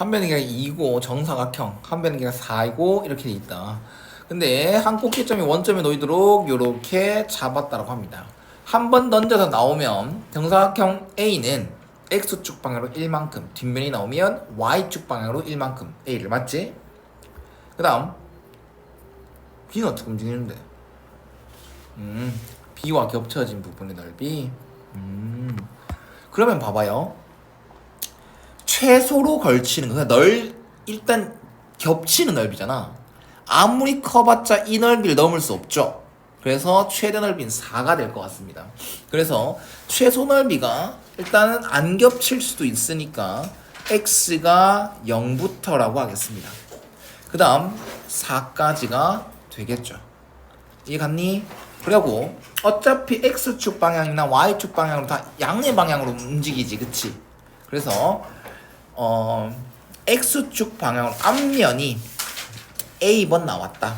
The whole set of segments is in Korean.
한 변의 길이가 2고 정사각형 한 변의 길이가 4이고 이렇게 돼 있다. 근데 한 꼭지점이 원점에 놓이도록 이렇게 잡았다고 합니다. 한 번 던져서 나오면 정사각형 A는 X축 방향으로 1만큼 뒷면이 나오면 Y축 방향으로 1만큼 A를 맞지? 그 다음 B는 어떻게 움직이는데? 음, B와 겹쳐진 부분의 넓이 음, 그러면 봐봐요 최소로 걸치는 거. 그러니까 널 일단 겹치는 넓이잖아. 아무리 커봤자 이 넓이를 넘을 수 없죠. 그래서 최대 넓이는 4가 될 것 같습니다. 그래서 최소 넓이가 일단은 안 겹칠 수도 있으니까 x가 0부터라고 하겠습니다. 그 다음 4까지가 되겠죠. 이해 갔니? 그리고 어차피 x축 방향이나 y축 방향으로 다 양의 방향으로 움직이지, 그치? 그래서 어 x축 방향으로 앞면이 a번 나왔다.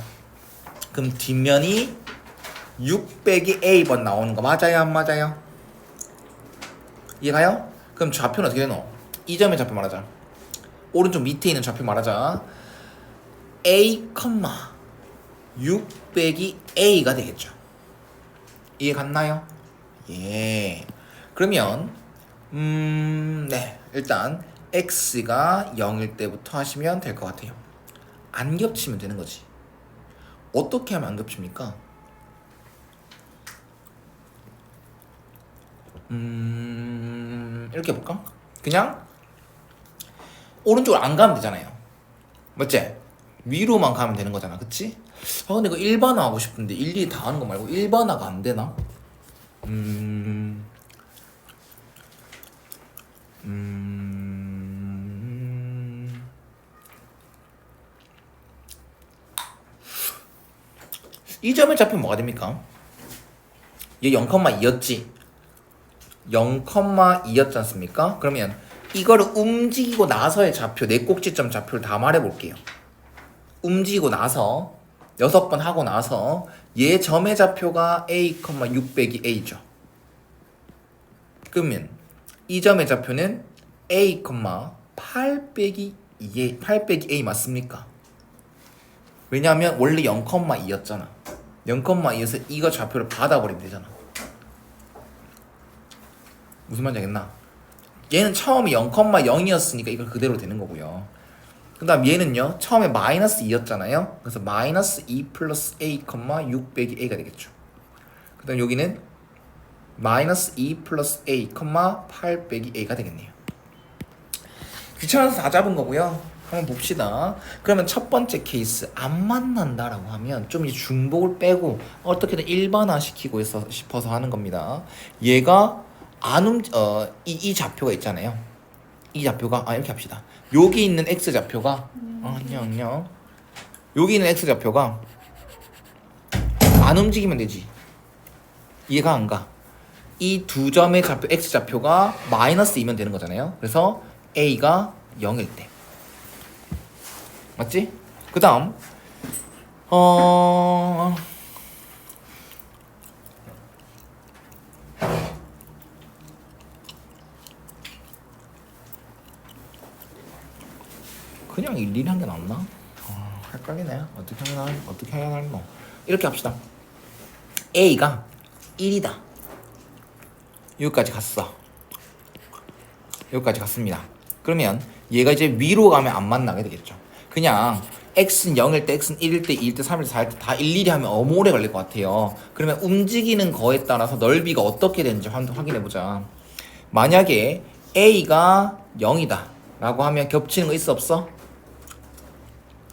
그럼 뒷면이 6 빼기 a번 나오는 거 맞아요, 안 맞아요? 이해가요? 그럼 좌표는 어떻게 되노? 이 점의 좌표 말하자. 오른쪽 밑에 있는 좌표 말하자. a, 6 빼기 a가 되겠죠. 이해 갔나요? 예. 그러면 음, 네. 일단 x가 0일 때부터 하시면 될 것 같아요. 안 겹치면 되는 거지. 어떻게 하면 안 겹칩니까? 음, 이렇게 해볼까? 그냥 오른쪽으로 안 가면 되잖아요. 맞지? 위로만 가면 되는 거잖아. 그치? 아, 근데 이거 일반화 하고 싶은데 일일이 다 하는 거 말고 일반화가 안 되나? 음, 음, 이 점을 잡히면 뭐가 됩니까? 얘 0,2였지? 0,2였지 않습니까? 그러면 이거를 움직이고 나서의 좌표, 네 꼭지점 좌표를 다 말해볼게요. 움직이고 나서 여섯 번 하고 나서 얘 점의 좌표가 a, 6 빼기 a죠. 그러면 이 점의 좌표는 a, 8 빼기 2, 8 빼기 a 맞습니까? 왜냐하면 원래 0,2였잖아. 0,2에서 이거 좌표를 받아버리면 되잖아. 무슨 말인지 알겠나? 얘는 처음에 0,0이었으니까 이거 그대로 되는 거고요. 그 다음 얘는요 처음에 마이너스 2였잖아요 그래서 마이너스 2 플러스 a, 6 빼기 a가 되겠죠 그 다음 여기는 마이너스 2 플러스 a, 8 빼기 a가 되겠네요 귀찮아서 다 잡은 거고요 한번 봅시다 그러면 첫 번째 케이스 안 만난다라고 하면 좀 이제 중복을 빼고 어떻게든 일반화 시키고 있어, 싶어서 하는 겁니다 얘가 안 움, 어, 이, 이 좌표가 있잖아요 이 좌표가 아 이렇게 합시다. 여기 있는 x 좌표가 아, 안녕 안녕. 여기 있는 x 좌표가 안 움직이면 되지. 이해가 안 가. 이 두 점의 좌표 x 좌표가 마이너스 2면 되는 거잖아요. 그래서 a가 0일 때. 맞지? 그 다음 어 그냥 일일이 한 게 낫나? 아, 헷갈리네. 어떻게 할, 어떻게 해야 할노? 이렇게 합시다. A가 1이다. 여기까지 갔어. 여기까지 갔습니다. 그러면 얘가 이제 위로 가면 안 만나게 되겠죠. 그냥 x는 0일 때, x는 1일 때, 2일 때, 3일 때, 4일 때 다 일일이 하면 너무 오래 걸릴 것 같아요. 그러면 움직이는 거에 따라서 넓이가 어떻게 되는지 확인해 보자. 만약에 a가 0이다 라고 하면 겹치는 거 있어 없어?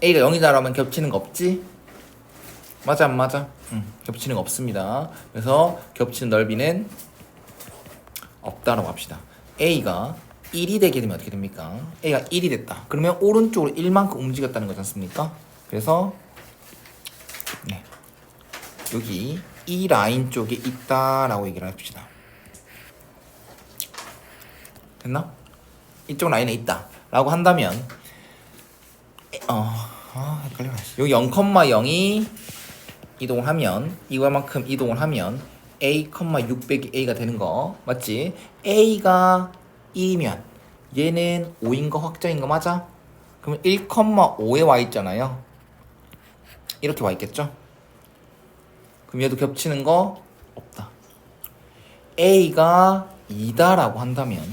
a가 0이다 라면 겹치는 거 없지? 맞아 안 맞아? 응, 겹치는 거 없습니다. 그래서 겹치는 넓이는 없다라고 합시다. a가 1이 되게 되면 어떻게 됩니까? a가 1이 됐다. 그러면 오른쪽으로 1만큼 움직였다는 거지 않습니까? 그래서 네. 여기 이 라인 쪽에 있다라고 얘기를 합시다. 됐나? 이쪽 라인에 있다. 라고 한다면 어, 아, 헷갈려. 여기 0,0이 이동을 하면 이거만큼 이동을 하면 a, 6 빼기 a가 되는 거 맞지? a가 2면 얘는 5인 거 확정인 거 맞아? 그러면 1,5에 와 있잖아요. 이렇게 와 있겠죠? 그럼 얘도 겹치는 거 없다. A가 2다라고 한다면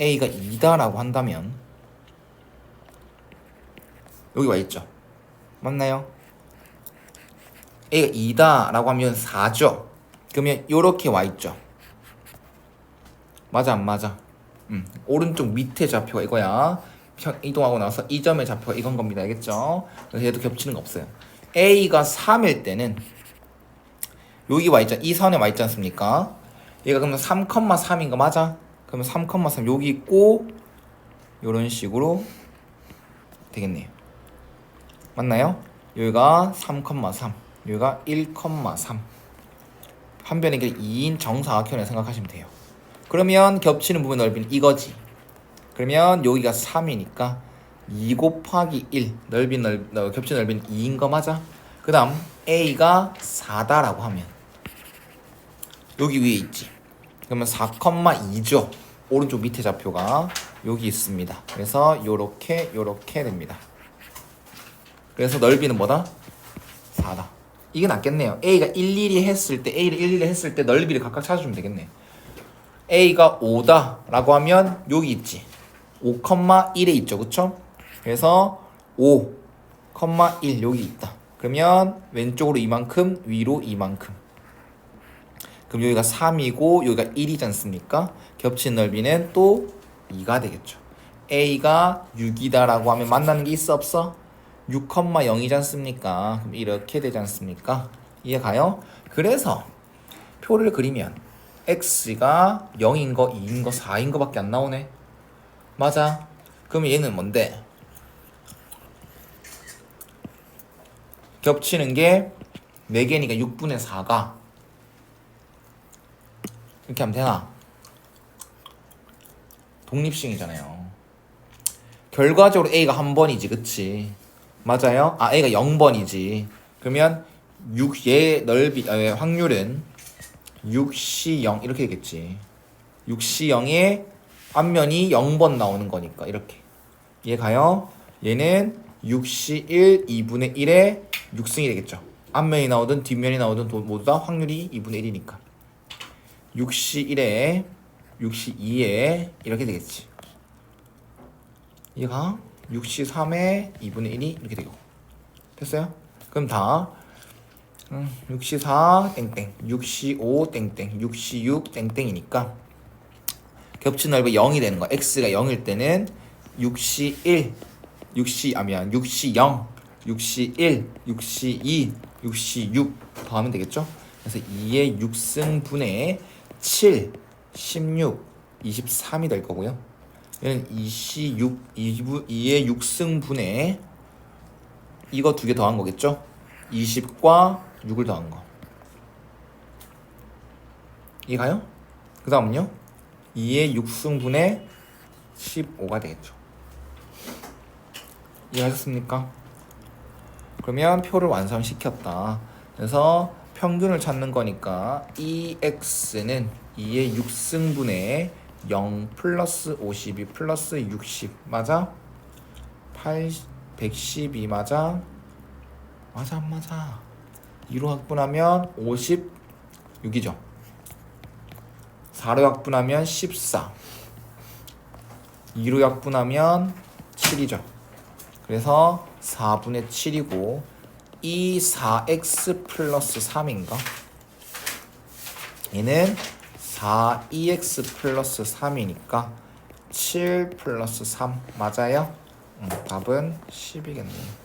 A가 2다라고 한다면 여기 와 있죠. 맞나요? A가 2다라고 하면 4죠. 그러면 요렇게 와 있죠. 맞아 안 맞아? 음, 오른쪽 밑에 좌표가 이거야. 평- 이동하고 나서 이 점의 좌표가 이건 겁니다. 알겠죠? 그래서 얘도 겹치는 거 없어요. A가 3일 때는 여기 와 있죠. 이 선에 와 있지 않습니까? 얘가 그러면 3,3인 거 맞아? 그러면 3,3 여기 있고 이런 식으로 되겠네요. 맞나요? 여기가 3,3 여기가 1,3 한 변의 길 2인 정사각형을 생각하시면 돼요. 그러면 겹치는 부분 넓이는 이거지. 그러면 여기가 3이니까 2 곱하기 1 넓이 넓 어, 겹치는 넓이는 2인 거 맞아? 그 다음 A가 4다라고 하면 여기 위에 있지. 그러면 4,2죠. 오른쪽 밑에 좌표가 여기 있습니다. 그래서 요렇게 요렇게 됩니다. 그래서 넓이는 뭐다? 4다. 이게 낫겠네요. A가 일일이 했을 때 A를 일일이 했을 때 넓이를 각각 찾아주면 되겠네. A가 5다라고 하면 여기 있지. 5,1에 있죠. 그쵸? 그래서 5, 1 여기 있다. 그러면 왼쪽으로 이만큼, 위로 이만큼. 그럼 여기가 3이고 여기가 1이지 않습니까? 겹친 넓이는 또 2가 되겠죠. A가 6이다라고 하면 만나는 게 있어 없어? 6,0이지 않습니까? 그럼 이렇게 되지 않습니까? 이해 가요? 그래서 표를 그리면 x가 0인 거, 2인 거, 4인 거밖에 안 나오네. 맞아. 그럼 얘는 뭔데? 겹치는 게 4개니까 6분의 4가 이렇게 하면 되나? 독립식이잖아요. 결과적으로 A가 한 번이지, 그치? 맞아요? 아, A가 0번이지. 그러면 6, 얘 넓이, 아, 얘 확률은 6C 0 이렇게 되겠지. 6C 0의 앞면이 0번 나오는 거니까 이렇게. 얘 가요. 얘는 6C 1 2분의 1의 6승이 되겠죠. 앞면이 나오든 뒷면이 나오든 도- 모두 다 확률이 2분의 1이니까. 6C 1에 6C 2에 이렇게 되겠지. 얘가 6C 3에 2분의 1이 이렇게 되고. 됐어요? 그럼 다 음, 6C4 땡땡 6C5 땡땡 6C6 땡땡이니까 겹친 넓이 0이 되는 거 x가 0일 때는 6C1 6C 아 미안 6C0 6C1 6C2 6C6 더하면 되겠죠? 그래서 2의 6승분의 7 16 23이 될 거고요 얘는 2C6 2의 6승분의 이거 두 개 더한 거겠죠? 20과 6을 더한 거. 이해가요? 그 다음은요? 2의 6승분의 15가 되겠죠. 이해하셨습니까? 그러면 표를 완성시켰다. 그래서 평균을 찾는 거니까 e EX는 2의 6승분의 0 플러스 52 플러스 60 맞아? 8, 112 맞아? 맞아 안 맞아 2로 확분하면 56이죠. 4로 약분하면 14 2로 약분하면 7이죠. 그래서 4분의 7이고 이 4x 플러스 3인가? 얘는 4ex 플러스 3이니까 7 플러스 3 맞아요? 음, 답은 10이겠네요